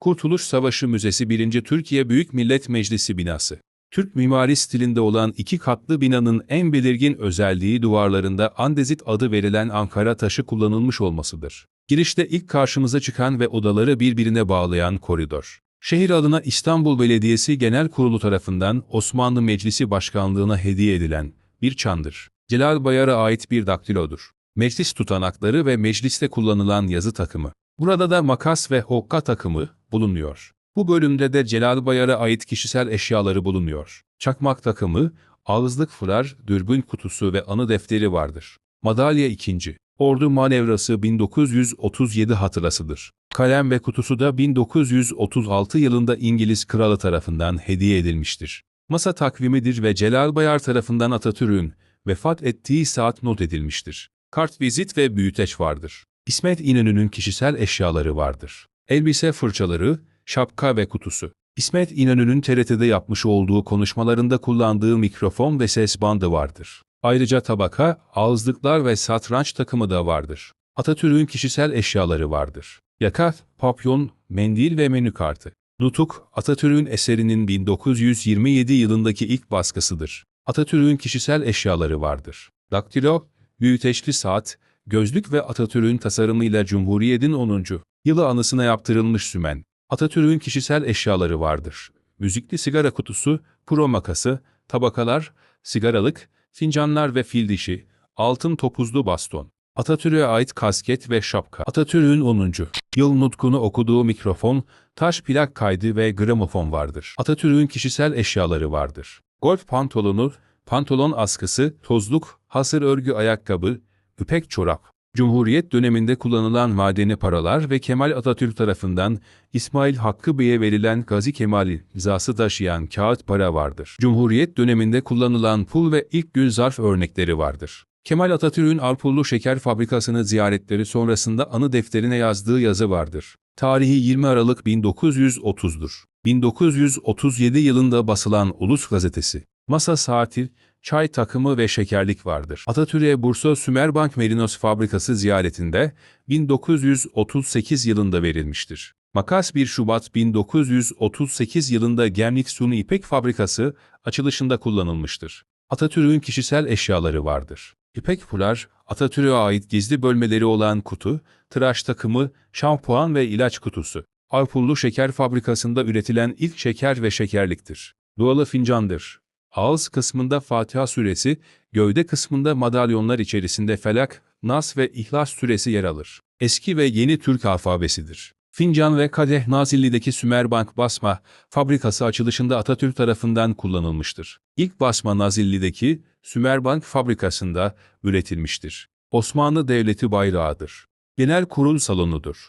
Kurtuluş Savaşı Müzesi 1. Türkiye Büyük Millet Meclisi binası. Türk mimari stilinde olan iki katlı binanın en belirgin özelliği duvarlarında andezit adı verilen Ankara taşı kullanılmış olmasıdır. Girişte ilk karşımıza çıkan ve odaları birbirine bağlayan koridor. Şehir adına İstanbul Belediyesi Genel Kurulu tarafından Osmanlı Meclisi Başkanlığına hediye edilen bir çandır. Celal Bayar'a ait bir daktilodur. Meclis tutanakları ve mecliste kullanılan yazı takımı. Burada da makas ve hokka takımı bulunuyor. Bu bölümde de Celal Bayar'a ait kişisel eşyaları bulunuyor. Çakmak takımı, ağızlık fırar, dürbün kutusu ve anı defteri vardır. Madalya 2. Ordu Manevrası 1937 hatırasıdır. Kalem ve kutusu da 1936 yılında İngiliz kralı tarafından hediye edilmiştir. Masa takvimidir ve Celal Bayar tarafından Atatürk'ün vefat ettiği saat not edilmiştir. Kart vizit ve büyüteç vardır. İsmet İnönü'nün kişisel eşyaları vardır. Elbise fırçaları, şapka ve kutusu. İsmet İnönü'nün TRT'de yapmış olduğu konuşmalarında kullandığı mikrofon ve ses bandı vardır. Ayrıca tabaka, ağızlıklar ve satranç takımı da vardır. Atatürk'ün kişisel eşyaları vardır. Yaka, papyon, mendil ve menü kartı. Nutuk, Atatürk'ün eserinin 1927 yılındaki ilk baskısıdır. Atatürk'ün kişisel eşyaları vardır. Daktilo, büyüteçli saat, gözlük ve Atatürk'ün tasarımıyla Cumhuriyet'in 10. yılı anısına yaptırılmış sümen. Atatürk'ün kişisel eşyaları vardır. Müzikli sigara kutusu, pro makası, tabakalar, sigaralık, fincanlar ve fil dişi, altın topuzlu baston. Atatürk'e ait kasket ve şapka. Atatürk'ün 10. yıl nutkunu okuduğu mikrofon, taş plak kaydı ve gramofon vardır. Atatürk'ün kişisel eşyaları vardır. Golf pantolonu, pantolon askısı, tozluk, hasır örgü ayakkabı, ipek çorap. Cumhuriyet döneminde kullanılan madeni paralar ve Kemal Atatürk tarafından İsmail Hakkı Bey'e verilen Gazi Kemal'i imzası taşıyan kağıt para vardır. Cumhuriyet döneminde kullanılan pul ve ilk gün zarf örnekleri vardır. Kemal Atatürk'ün Arpullu Şeker Fabrikası'nı ziyaretleri sonrasında anı defterine yazdığı yazı vardır. Tarihi 20 Aralık 1930'dur. 1937 yılında basılan Ulus Gazetesi. Masa saati, çay takımı ve şekerlik vardır. Atatürk'e Bursa Sümerbank Merinos Fabrikası ziyaretinde 1938 yılında verilmiştir. Makas 1 Şubat 1938 yılında Gemlik Suni İpek Fabrikası açılışında kullanılmıştır. Atatürk'ün kişisel eşyaları vardır. İpek fular, Atatürk'e ait gizli bölmeleri olan kutu, tıraş takımı, şampuan ve ilaç kutusu. Arpullu Şeker Fabrikası'nda üretilen ilk şeker ve şekerliktir. Dualı fincandır. Ağız kısmında Fatiha suresi, gövde kısmında madalyonlar içerisinde Felak, Nas ve İhlas suresi yer alır. Eski ve yeni Türk alfabesidir. Fincan ve kadeh Nazilli'deki Sümerbank basma fabrikası açılışında Atatürk tarafından kullanılmıştır. İlk basma Nazilli'deki Sümerbank fabrikasında üretilmiştir. Osmanlı Devleti bayrağıdır. Genel kurul salonudur.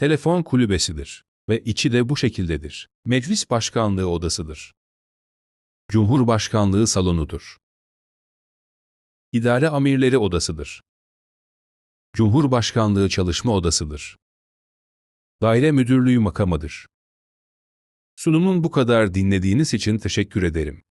Telefon kulübesidir ve içi de bu şekildedir. Meclis Başkanlığı odasıdır. Cumhurbaşkanlığı salonudur. İdare Amirleri Odasıdır. Cumhurbaşkanlığı Çalışma Odasıdır. Daire Müdürlüğü makamıdır. Sunumun bu kadar dinlediğiniz için teşekkür ederim.